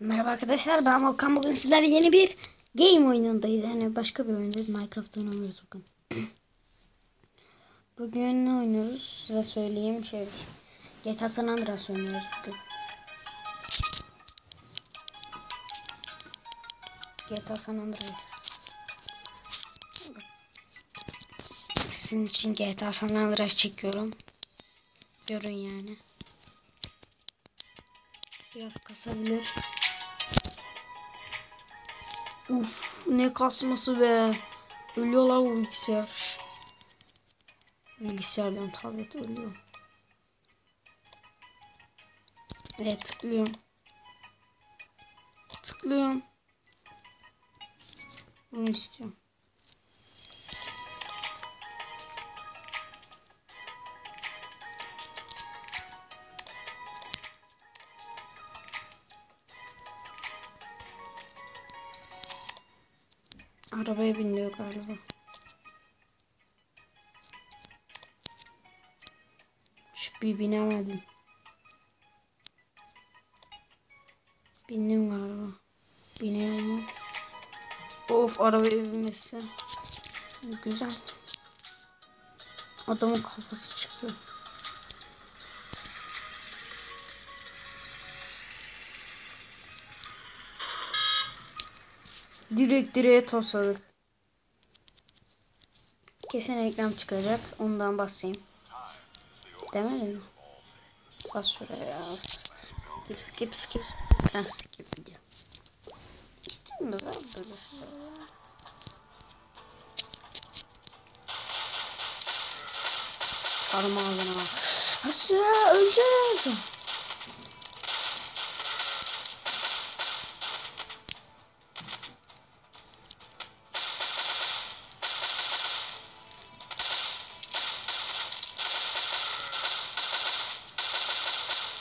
Merhaba arkadaşlar ben Volkan. Bugün sizlerle yeni bir game oyunundayız. Yani başka bir oyundayız. Minecraft oynuyoruz bugün. Bugün ne oynuyoruz? Size söyleyeyim. Şey GTA San Andreas oynuyoruz bugün. GTA San Andreas. Sizin için GTA San Andreas çekiyorum. Görün yani. Biraz kasabilir. Uf ne kasması be. Ölüyorlar bu bilgisayar. Bilgisayardan tablet ölüyor. Evet tıklıyorum. Tıklıyorum. Bunu istiyorum. Arabaya biniyor galiba. Şu bir binemedim. Bindim galiba. Biniyor mu? Of arabaya binmesi. Güzel. Adamın kafası çıkıyor. Direkt direğe tosladık. Kesin reklam çıkacak. Ondan basayım. Demedim mi? Bas şuraya. Skip skip skip. Ben skip video. De ben böyle. Karım ağzına.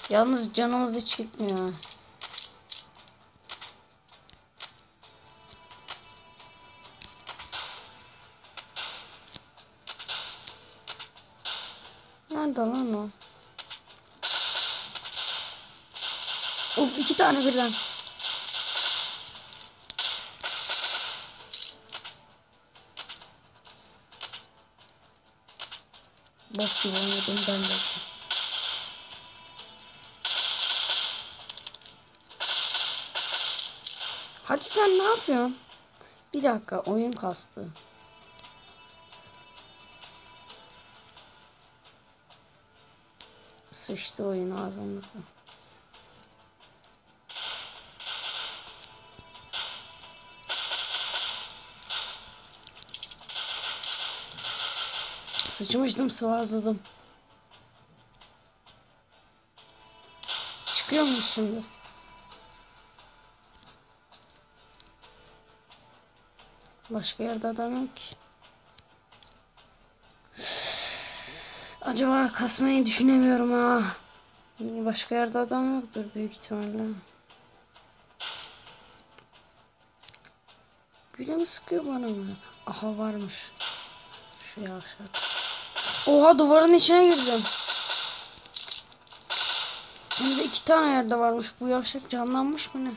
Yalnız canımız hiç gitmiyor. Nerede lan o? Of iki tane birden. Bok gibi oynadım ben de. Hadi sen ne yapıyorsun? Bir dakika oyun kastı. Sıçtı oyun ağzımıza. Sıçmıştım sıvazladım. Çıkıyor mu şimdi? Başka yerde adam yok ki. Acaba kasmayı düşünemiyorum ha. Başka yerde adam yoktur büyük ihtimalle. Biri mi sıkıyor bana mı? Aha varmış. Şu yavşak. Oha duvarın içine girdim. Hem de iki tane yerde varmış. Bu yavşak canlanmış mı ne?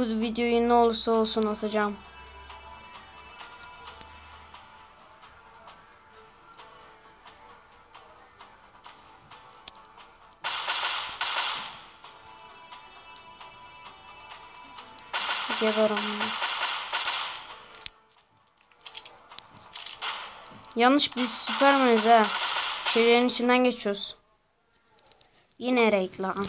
Bu videoyu ne olursa olsun atacağım. Geber. Yanlış biz süpermeniz ha. Şeylerin içinden geçiyoruz. Yine reklam.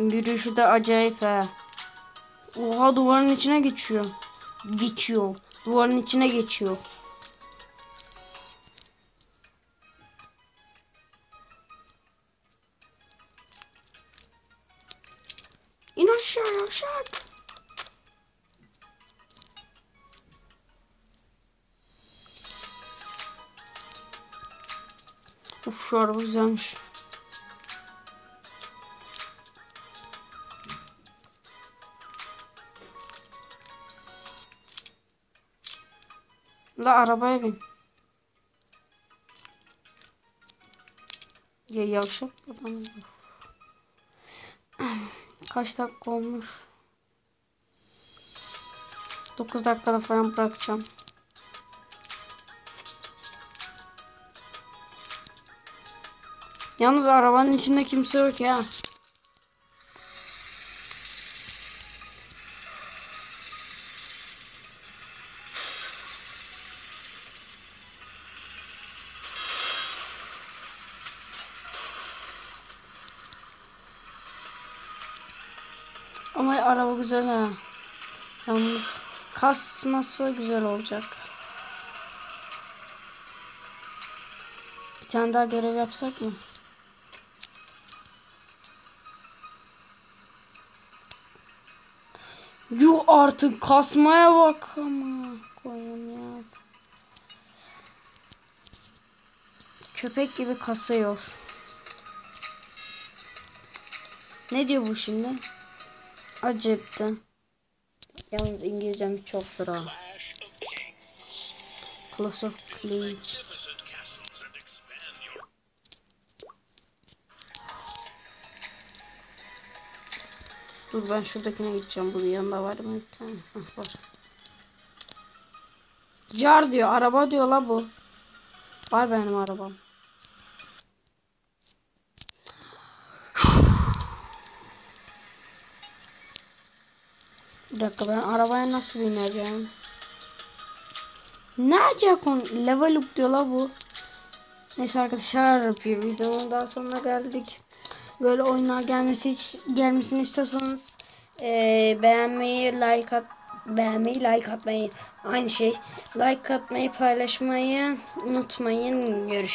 Yürüyüşü de acayip he. Oha duvarın içine geçiyor. Geçiyor. Duvarın içine geçiyor. İn aşağı yavşak. Uf şu araba güzelmiş. La arabaya bin. Ya yavşak adam. Kaç dakika olmuş? 9 dakikada falan bırakacağım. Yalnız arabanın içinde kimse yok ya. Ama araba güzel ha. Yalnız kasması güzel olacak. Bir tane daha görev yapsak mı? Yuh artık kasmaya bak ama. Koyun ya. Köpek gibi kasıyor. Ne diyor bu şimdi? Acıktı. Yalnız İngilizcem çoktur ha. Clash of Clans. Dur ben şuradakine gideceğim. Bunun yanında var mı bir tane? Hah, var. Car diyor. Araba diyor la bu. Var benim arabam. Bir dakika ben arabaya nasıl bineceğim? Ne acaba konu? Level up diyor la bu. Neyse arkadaşlar bir videonun daha sonuna geldik. Böyle oyunlar gelmesi gelmesini istiyorsanız eee, beğenmeyi, like at beğenmeyi, like atmayı aynı şey. Like atmayı, paylaşmayı unutmayın. Görüşürüz.